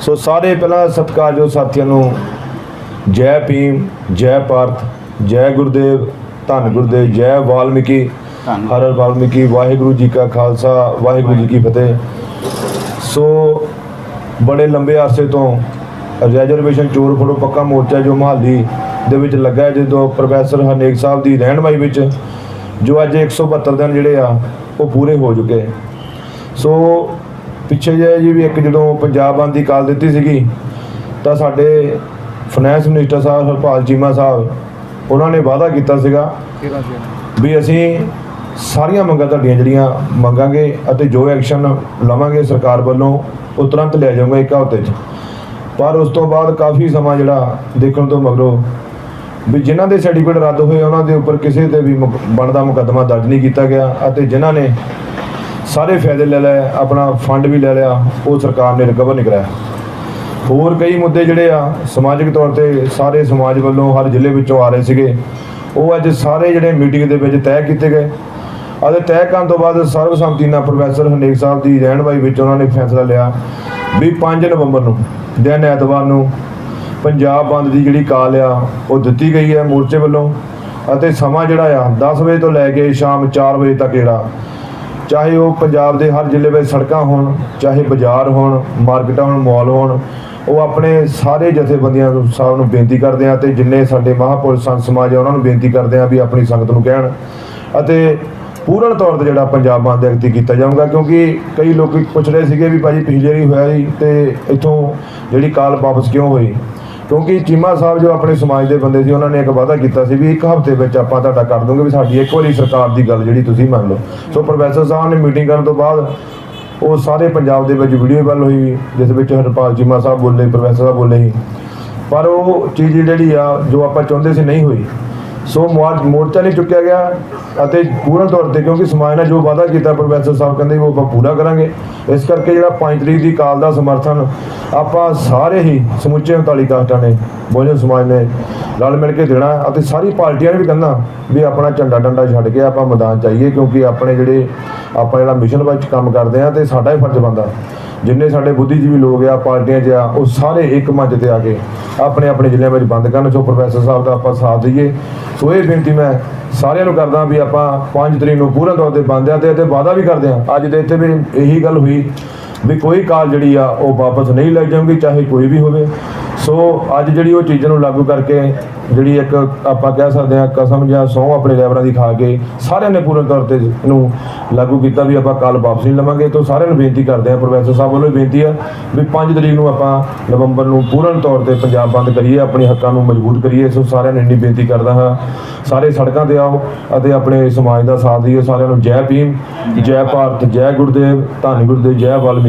ਸੋ ਸਾਰੇ ਪਹਿਲਾਂ ਸਤਿਕਾਰਯੋਗ ਸਾਥੀਆਂ ਨੂੰ ਜੈ ਭੀਮ ਜੈ ਭਾਰਤ ਜੈ ਗੁਰਦੇਵ ਧੰਨ ਗੁਰਦੇਵ ਜੈ ਵਾਲਮੀਕੀ ਹਰ ਹਰ ਵਾਲਮੀਕੀ ਵਾਹਿਗੁਰੂ ਜੀ ਕਾ ਖਾਲਸਾ ਵਾਹਿਗੁਰੂ ਜੀ ਕੀ ਫਤਿਹ। ਸੋ ਬੜੇ ਲੰਬੇ ਅਰਸੇ ਤੋਂ ਰਿਜ਼ਰਵੇਸ਼ਨ ਚੋਰ ਫੜੋ ਪੱਕਾ ਮੋਰਚਾ ਜੋ ਮਹਾਲੀ ਦੇ ਵਿੱਚ ਲੱਗਾ ਹੈ ਜਦੋਂ ਪ੍ਰੋਫੈਸਰ ਹਰਨੇਕ ਸਾਹਿਬ ਦੀ ਰਹਿਨਮਾਈ ਵਿੱਚ ਜੋ ਅੱਜ 172 ਦਿਨ ਜਿਹੜੇ ਆ ਉਹ ਪੂਰੇ ਹੋ ਚੁੱਕੇ। ਸੋ ਪਿੱਛੇ ਜੇ ਜੀ ਵੀ ਇੱਕ ਜਦੋਂ ਪੰਜਾਬ ਬੰਦ ਦੀ ਕਾਲ ਦਿੱਤੀ ਸੀਗੀ ਤਾਂ ਸਾਡੇ ਫਾਈਨੈਂਸ ਮਿਨਿਸਟਰ ਸਾਹਿਬ ਹਰਪਾਲ ਚੀਮਾ ਸਾਹਿਬ ਉਹਨਾਂ ਨੇ ਵਾਅਦਾ ਕੀਤਾ ਸੀਗਾ ਵੀ ਅਸੀਂ ਸਾਰੀਆਂ ਮੰਗਾਂ ਤੁਹਾਡੀਆਂ ਜਿਹੜੀਆਂ ਮੰਗਾਂਗੇ ਅਤੇ ਜੋ ਐਕਸ਼ਨ ਲਵਾਂਗੇ ਸਰਕਾਰ ਵੱਲੋਂ ਉਹ ਤੁਰੰਤ ਲਿਆ ਜਾਊਗਾ ਇੱਕ ਹਫ਼ਤੇ 'ਚ। ਪਰ ਉਸ ਤੋਂ ਬਾਅਦ ਕਾਫੀ ਸਮਾਂ ਜਿਹੜਾ ਦੇਖਣ ਤੋਂ ਮਗਰੋਂ ਵੀ ਜਿਨ੍ਹਾਂ ਦੇ ਸਰਟੀਫਿਕੇਟ ਰੱਦ ਹੋਏ ਉਹਨਾਂ ਦੇ ਉੱਪਰ ਕਿਸੇ ਤੇ ਵੀ ਬਣਦਾ ਮੁਕੱਦਮਾ ਦਰਜ ਨਹੀਂ ਕੀਤਾ ਗਿਆ ਅਤੇ ਜਿਨ੍ਹਾਂ ਨੇ ਸਾਰੇ ਫਾਇਦੇ ਲੈ ਲਏ ਆਪਣਾ ਫੰਡ ਵੀ ਲੈ ਲਿਆ, ਉਹ ਸਰਕਾਰ ਨੇ ਰਿਕਵਰ ਨਹੀਂ ਕਰਾਇਆ। ਹੋਰ ਕਈ ਮੁੱਦੇ ਜਿਹੜੇ ਆ, ਸਮਾਜਿਕ ਤੌਰ ਤੇ ਸਾਰੇ ਸਮਾਜ ਵੱਲੋਂ ਹਰ ਜ਼ਿਲ੍ਹੇ ਵਿੱਚੋਂ ਆ ਰਹੇ ਸੀਗੇ, ਉਹ ਅੱਜ ਸਾਰੇ ਜਿਹੜੇ ਮੀਟਿੰਗ ਦੇ ਵਿੱਚ ਤੈਅ ਕੀਤੇ ਗਏ। ਅਤੇ ਤੈਅ ਕਰਨ ਤੋਂ ਬਾਅਦ ਸਰਬਸੰਮਤੀ ਨਾਲ ਪ੍ਰੋਫੈਸਰ ਹਨੇਕ ਸਾਹਿਬ ਦੀ ਰਹਿਨਮਾਈ ਵਿੱਚ ਉਹਨਾਂ ਨੇ ਫੈਸਲਾ ਲਿਆ ਵੀ 5 ਨਵੰਬਰ ਨੂੰ, ਦਿਨ ਐਤਵਾਰ ਨੂੰ ਪੰਜਾਬ ਬੰਦ ਦੀ ਜਿਹੜੀ ਕਾਲ ਆ, ਉਹ ਦਿੱਤੀ ਗਈ ਹੈ ਮੋਰਚੇ ਵੱਲੋਂ ਅਤੇ ਸਮਾਂ ਜਿਹੜਾ ਆ 10 ਵਜੇ ਤੋਂ ਲੈ ਕੇ ਸ਼ਾਮ 4 ਵਜੇ ਤੱਕ ਜਿਹੜਾ ਚਾਹੇ ਉਹ ਪੰਜਾਬ ਦੇ ਹਰ ਜ਼ਿਲ੍ਹੇ ਵਿੱਚ ਸੜਕਾਂ ਹੋਣ, ਚਾਹੇ ਬਾਜ਼ਾਰ ਹੋਣ, ਮਾਰਕੀਟਾਂ ਹੋਣ, ਮਾਲ ਹੋਣ, ਉਹ ਆਪਣੇ ਸਾਰੇ ਜਥੇਬੰਦੀਆਂ ਨੂੰ ਸਾਹਿਬ ਨੂੰ ਬੇਨਤੀ ਕਰਦੇ ਆ ਤੇ ਜਿੰਨੇ ਸਾਡੇ ਮਹਾਪੁਰਸ਼ ਸੰਤ ਸਮਾਜ ਆ, ਉਹਨਾਂ ਨੂੰ ਬੇਨਤੀ ਕਰਦੇ ਆ ਵੀ ਆਪਣੀ ਸੰਗਤ ਨੂੰ ਕਹਿਣ ਅਤੇ ਪੂਰਨ ਤੌਰ ਤੇ ਜਿਹੜਾ ਪੰਜਾਬ ਬੰਦ ਐਕਤੀ ਕੀਤਾ ਜਾਊਗਾ, ਕਿਉਂਕਿ ਕਈ ਲੋਕ ਪੁੱਛ ਰਹੇ ਸੀਗੇ ਵੀ ਭਾਜੀ ਪਿਛਲੇ ਵਾਰੀ ਹੋਇਆ ਸੀ ਤੇ ਇੱਥੋਂ ਜਿਹੜੀ ਕਾਲ ਵਾਪਸ ਕਿਉਂ ਹੋਈ? ਕਿਉਂਕਿ ਚੀਮਾ ਸਾਹਿਬ ਜੋ ਆਪਣੇ ਸਮਾਜ ਦੇ ਬੰਦੇ ਸੀ, ਉਹਨਾਂ ਨੇ ਇੱਕ ਵਾਅਦਾ ਕੀਤਾ ਸੀ ਵੀ ਇੱਕ ਹਫ਼ਤੇ ਵਿੱਚ ਆਪਾਂ ਤੁਹਾਡਾ ਕਰ ਦੂੰਗੇ ਵੀ ਸਾਡੀ ਇੱਕ ਵਾਰੀ ਸਰਕਾਰ ਦੀ ਗੱਲ ਜਿਹੜੀ ਤੁਸੀਂ ਮੰਨ ਲਓ। ਸੋ ਪ੍ਰੋਫੈਸਰ ਸਾਹਿਬ ਨੇ ਮੀਟਿੰਗ ਕਰਨ ਤੋਂ ਬਾਅਦ ਉਹ ਸਾਰੇ ਪੰਜਾਬ ਦੇ ਵਿੱਚ ਵੀਡੀਓ ਵੱਲ ਹੋਈ, ਜਿਸ ਵਿੱਚ ਹਰਪਾਲ ਚੀਮਾ ਸਾਹਿਬ ਬੋਲੇ, ਪ੍ਰੋਫੈਸਰ ਸਾਹਿਬ ਬੋਲੇ ਸੀ। ਪਰ ਉਹ ਚੀਜ਼ ਜਿਹੜੀ ਆ, ਜੋ ਆਪਾਂ ਚਾਹੁੰਦੇ ਸੀ ਨਹੀਂ ਹੋਈ ਸੋ ਮੁਆਰ- ਮੋਰਚਾ ਨਹੀਂ ਚੁੱਕਿਆ ਗਿਆ ਅਤੇ ਪੂਰਨ ਤੌਰ ਤੇ ਕਿਉਂਕਿ ਸਮਾਜ ਨੇ ਜੋ ਵਾਅਦਾ ਕੀਤਾ ਪ੍ਰੋਫੈਸਰ ਸਾਹਿਬ ਕਹਿੰਦੇ ਉਹ ਆਪਾਂ ਪੂਰਾ ਕਰਾਂਗੇ। ਇਸ ਕਰਕੇ ਜਿਹੜਾ 5 ਤਰੀਕ ਦੀ ਕਾਲ ਦਾ ਸਮਰਥਨ ਆਪਾਂ ਸਾਰੇ ਹੀ ਸਮੁੱਚੇ 39 ਕਾਸਟਾਂ ਨੇ, ਬਹੁਜਨ ਸਮਾਜ ਨੇ ਰਲ ਮਿਲ ਕੇ ਦੇਣਾ ਅਤੇ ਸਾਰੀ ਪਾਰਟੀਆਂ ਨੇ ਵੀ ਕਹਿੰਦਾ ਵੀ ਆਪਣਾ ਝੰਡਾ ਡੰਡਾ ਛੱਡ ਕੇ ਆਪਾਂ ਮੈਦਾਨ ਚਾਹੀਏ ਕਿਉਂਕਿ ਆਪਣੇ ਜਿਹੜੇ, ਆਪਾਂ ਜਿਹੜਾ ਮਿਸ਼ਨ ਵਿੱਚ ਕੰਮ ਕਰਦੇ ਆ ਤੇ ਸਾਡਾ ਹੀ ਫਰਜ਼ ਬਣਦਾ। ਜਿੰਨੇ ਸਾਡੇ ਬੁੱਧੀਜੀਵੀ ਲੋਕ ਆ, ਪਾਰਟੀਆਂ 'ਚ ਆ, ਉਹ ਸਾਰੇ ਇੱਕ ਮੰਚ ਤੇ ਆ ਕੇ ਆਪਣੇ ਆਪਣੇ ਜ਼ਿਲ੍ਹਿਆਂ ਵਿੱਚ ਬੰਦ ਕਰਨ। ਸੋ ਪ੍ਰੋਫੈਸਰ ਸਾਹਿਬ ਦਾ ਆਪਾਂ ਸਾਥ ਦਈਏ। ਸੋ ਇਹ ਬੇਨਤੀ ਮੈਂ ਸਾਰਿਆਂ ਨੂੰ ਕਰਦਾ ਵੀ ਆਪਾਂ 5 ਤਰੀਕ ਨੂੰ ਪੂਰਨ ਤੌਰ ਤੇ ਬੰਦ ਆ ਤੇ ਅਤੇ ਵਾਅਦਾ ਵੀ ਕਰਦੇ ਆ। ਅੱਜ ਦੇ ਇੱਥੇ ਵੀ ਇਹੀ ਗੱਲ ਹੋਈ। ਵੀ ਕੋਈ ਕਾਲ ਜਿਹੜੀ ਆ ਉਹ ਵਾਪਸ ਨਹੀਂ ਲੈ ਜਾਊਗੀ, ਚਾਹੇ ਕੋਈ ਵੀ ਹੋਵੇ। ਸੋ ਅੱਜ ਜਿਹੜੀ ਉਹ ਚੀਜ਼ਾਂ ਨੂੰ ਲਾਗੂ ਕਰਕੇ ਜਿਹੜੀ ਇੱਕ ਆਪਾਂ ਕਹਿ ਸਕਦੇ ਆ ਕਸਮ ਜਾਂ ਸਹੁੰ ਆਪਣੇ ਲੈਵਰਾਂ ਦੀ ਖਾ ਕੇ ਸਾਰਿਆਂ ਨੇ ਪੂਰਨ ਤੌਰ ਤੇ ਨੂੰ ਲਾਗੂ ਕੀਤਾ ਵੀ ਆਪਾਂ ਕਾਲ ਵਾਪਸ ਨਹੀਂ ਲਵਾਂਗੇ। ਤੋਂ ਸਾਰਿਆਂ ਨੂੰ ਬੇਨਤੀ ਕਰਦੇ ਆ ਪ੍ਰੋਫੈਸਰ ਸਾਹਿਬ ਵੱਲੋਂ ਵੀ ਬੇਨਤੀ ਆ ਵੀ 5 ਤਰੀਕ ਨੂੰ ਆਪਾਂ ਨਵੰਬਰ ਨੂੰ ਪੂਰਨ ਤੌਰ ਤੇ ਪੰਜਾਬ ਬੰਦ ਕਰੀਏ, ਆਪਣੇ ਹੱਕਾਂ ਨੂੰ ਮਜ਼ਬੂਤ ਕਰੀਏ। ਸੋ ਸਾਰਿਆਂ ਨੂੰ ਇੰਨੀ ਬੇਨਤੀ ਕਰਦਾ ਹਾਂ, ਸਾਰੇ ਸੜਕਾਂ ਤੇ ਆਓ ਅਤੇ ਆਪਣੇ ਸਮਾਜ ਦਾ ਸਾਥ ਦਿਓ, ਸਾਰਿਆਂ ਨੂੰ ਜੈ ਭੀਮ, ਜੈ ਭਾਰਤ, ਜੈ ਗੁਰਦੇਵ, ਧੰਨ ਗੁਰਦੇਵ, ਜੈ Valmiki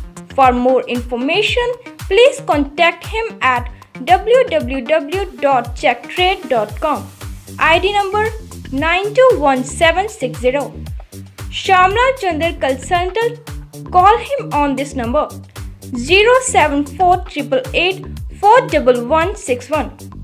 For more information, please contact him at www.checktrade.com. ID number 921760. Shamla Chandar Consultant. Call him on this number 07488 41161.